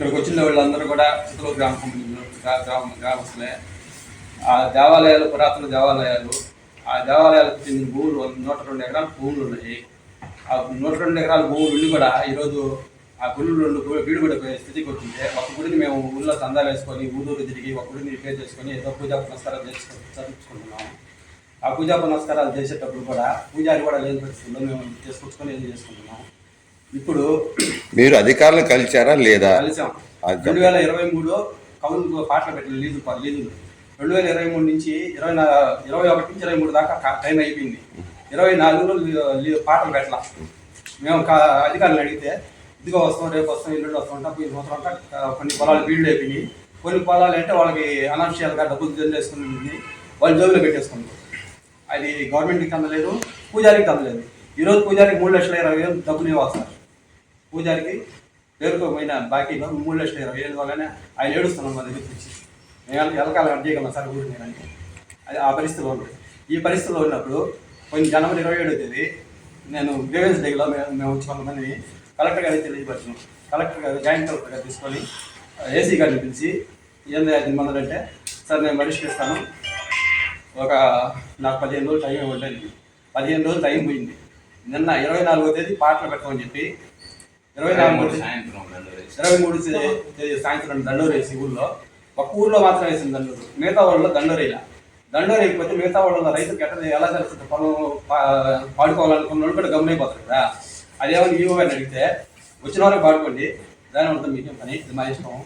వచ్చిన వాళ్ళందరూ కూడా చిత్తూరు గ్రామ గ్రామ గ్రామస్తులే. ఆ దేవాలయాలు పురాతన దేవాలయాలు. ఆ దేవాలయాలకు చెందిన భూములు నూట రెండు ఎకరాల భూములు ఉన్నాయి. ఆ నూట రెండు ఎకరాల భూములు ఉండి కూడా ఈరోజు ఆ గుళ్ళు రెండు వీడు పడిపోయే స్థితికి వచ్చింది. ఒక గుడిని మేము ఊళ్ళో చందా వేసుకొని ఊరూరు తిరిగి ఒక గుడిని రిపేర్ చేసుకొని ఏదో పూజా పునస్కారాలు చేసుకొని చదువుకుంటున్నాము ఆ పూజా పునస్కారాలు చేసేటప్పుడు కూడా పూజారి కూడా లేని పరిస్థితుల్లో మేము చేసుకొచ్చుకొని ఏం చేసుకుంటున్నాం ఇప్పుడు మీరు అధికారులను కలిశారా లేదా? కలిసాం రెండు వేల ఇరవై మూడు కౌలు పాటలు పెట్టిన లీజు లీజులు రెండు వేల ఇరవై మూడు నుంచి ఇరవై ఇరవై ఒకటి నుంచి ఇరవై మూడు దాకా టైం అయిపోయింది. ఇరవై నాలుగులో పాటలు పెట్టాల. మేము అధికారులను అడిగితే ఇదిగో వస్తాం రేపు వస్తాం ఇల్లు వస్తాం ఉంటాం పోయిన సంవత్సరం అంతా కొన్ని పొలాలు బీళ్ళు అయిపోయినాయి. కొన్ని పొలాలు అంటే వాళ్ళకి అనాఫిషియల్గా డబ్బులు చెల్లేసుకుని వాళ్ళు జోబులో పెట్టేసుకుంటారు అది గవర్నమెంట్కి అందలేదు పూజారికి అందలేదు. ఈరోజు పూజారికి మూడు లక్షల ఇరవై వేలు డబ్బులు ఇవ్వాలి పూజారికి పేరుకోపోయిన బాకీలో మూడు లక్షల ఇరవై వేలు వల్లనే ఆయన ఏడుస్తున్నాం మా దగ్గర వచ్చి. నేను ఎలకాలం అడ్డ సార్ ఊరు నేను అది ఆ పరిస్థితిలో ఉంది. ఈ పరిస్థితిలో ఉన్నప్పుడు కొన్ని జనవరి ఇరవై ఏడో తేదీ నేను గ్రేవెన్స్ డేలో మేము మేము వచ్చి కొంతమంది కలెక్టర్ గారికి తెలియపరిచాం కలెక్టర్ గారు జాయింట్ కలెక్టర్ గారు తీసుకొని ఏసీ గారిని పిలిచి ఏంది అది మొదలంటే సార్ నేను పరిష్కరిస్తాను ఒక నాకు పదిహేను రోజులు టైం ఇవ్వండి పదిహేను రోజులు టైం పోయింది. నిన్న ఇరవై నాలుగో తేదీ పాటలు పెట్టమని చెప్పి ఇరవై నాలుగు సాయంత్రం ఇరవై మూడు సాయంత్రం దండోరు వేసి ఊళ్ళో. ఒక ఊర్లో మాత్రం వేసింది దండోరు. మిగతా వాళ్ళలో దండోరు వేయాల దండోరు వేయకపోతే మిగతా వాళ్ళలో రైతులకు ఎట్లా ఎలా తెలుస్తుంది పొలం పాడుకోవాలనుకున్న వాళ్ళు కూడా గమనైపోతారు కదా. అదేమని ఈవో గారిని అడిగితే వచ్చిన వాళ్ళకి పాడుకోండి. దాని ఉంటుంది మీకేం పని? ఇది మా ఇష్టం.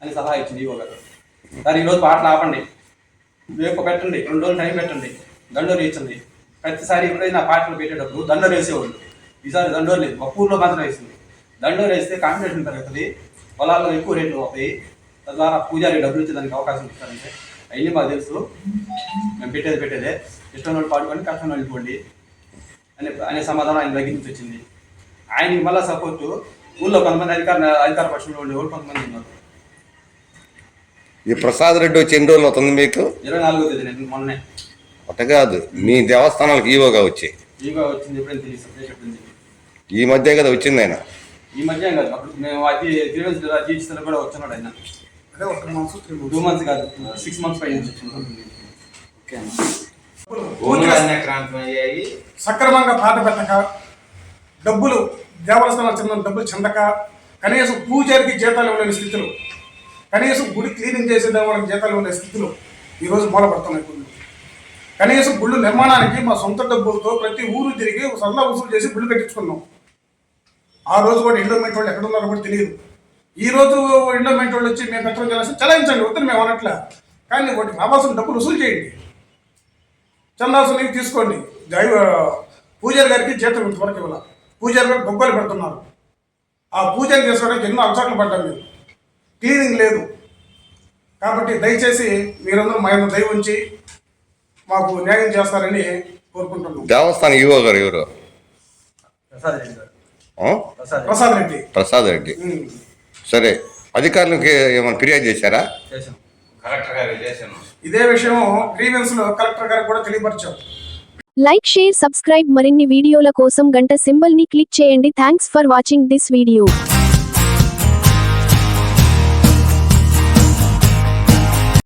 అని సలహా ఇచ్చింది ఈవో గారు. సార్ ఈరోజు పాటలు ఆపండి. రేపు పెట్టండి. రెండు రోజులు టైం పెట్టండి. దండోరు ఇచ్చింది ప్రతిసారి ఎప్పుడైనా పాటలు పెట్టేటప్పుడు దండోరు వేసేవాళ్ళు. ఈసారి దండోరు లేదు. ఒక ఊర్లో మాత్రం వేసింది. దండోరు వేస్తే కాంపిటీషన్ పెరుగుతుంది పొలాల్లో ఎక్కువ రేట్లు అవుతాయి తద్వారా పూజారి డబ్బులు ఇచ్చేదానికి అవకాశం ఇస్తారంటే. అవన్నీ మాకు తెలుసు. మేము పెట్టేది పెట్టేదే. ఇష్టం వాళ్ళు పాడుకొని కష్టం వాళ్ళు వెళ్ళిపోండి అనే అనే సమాధానం ఆయన దగ్గర నుంచి వచ్చింది. ఆయనకి మళ్ళీ సపోర్టు ఊళ్ళో కొంతమంది అధికార అధికార పక్షంలో ఉండేవాళ్ళు కొంతమంది ఉన్నారు. ఈ ప్రసాద్ రెడ్డి వచ్చి ఎన్ని రోజులు అవుతుంది మీకు? ఇరవై నాలుగో తేదీ నేను మొన్నే. అట్ట కాదు మీ దేవస్థానాలకు ఈవోగా వచ్చి. ఈగో వచ్చింది ఎప్పుడైనా తెలియదు ఈ మధ్య కదా వచ్చింది ఆయన. ఈ మధ్య కాదు. అప్పుడు మేము అది గ్రీవెన్స్ జీవిస్తున్న కూడా వచ్చినాడు ఆయన. అదే ఒక మంత్స్ త్రీ టూ మంత్స్. కాదు సిక్స్ మంత్స్ పై ఓకే అయ్యాయి సక్రమంగా పాట పెట్టక డబ్బులు దేవస్థానాలు చెందిన డబ్బులు చెందక కనీసం పూజారికి జీతాలు ఇవ్వలేని స్థితిలో కనీసం గుడి క్లీనింగ్ చేసే వాళ్ళకి జీతాలు ఇవ్వలేని స్థితిలో ఈరోజు మూలపడుతున్నాయి గుళ్ళు కనీసం గుళ్ళు నిర్మాణానికి మా సొంత డబ్బులతో ప్రతి ఊరు తిరిగి ఒక సల్లా వసూలు చేసి గుళ్ళు కట్టించుకున్నాం. ఆ రోజు కూడా ఎండోమెంట్ వాళ్ళు ఎక్కడ ఉన్నారో కూడా తెలియదు. ఈ రోజు ఎండోమెంట్ వాళ్ళు వచ్చి మేము పెట్రోల్ చేయాల్సి చలాయించండి వద్దని మేము అనట్లే. కానీ వాటికి రావాల్సిన డబ్బులు వసూలు చేయండి. చందాల్సినవి తీసుకోండి. దైవ పూజారి గారికి జీతం ఇంతవరకు ఇవ్వాలి. పూజారి గారు గొప్పలు పెడుతున్నారు. ఆ పూజలు చేసుకోవడానికి ఎన్నో అవసరాలు పడ్డాం మేము క్లీనింగ్ లేదు. కాబట్టి దయచేసి మీరందరూ మా యొక్క దయ ఉంచి మాకు న్యాయం చేస్తారని కోరుకుంటున్నాం. దేవస్థానం ఈవో గారు ఎవరు? ప్రసాద్ రెడ్డి గారు? ప్రసాద్ రెడ్డి ప్రసాద్ రెడ్డి. ప్రసాద్ రెడ్డి. ఉమ్. సరే అధికారులకి ఏమైనా ఫిర్యాదు చేశారా? కలెక్టర్ గారు ఇదే విషయం గ్రీవెన్స్లో కలెక్టర్ గారికి కూడా తెలియపరిచాం. లైక్ షేర్ సబ్స్క్రైబ్ మరిన్ని వీడియోల కోసం గంట సింబల్ని క్లిక్ చేయండి. Thanks for watching this video.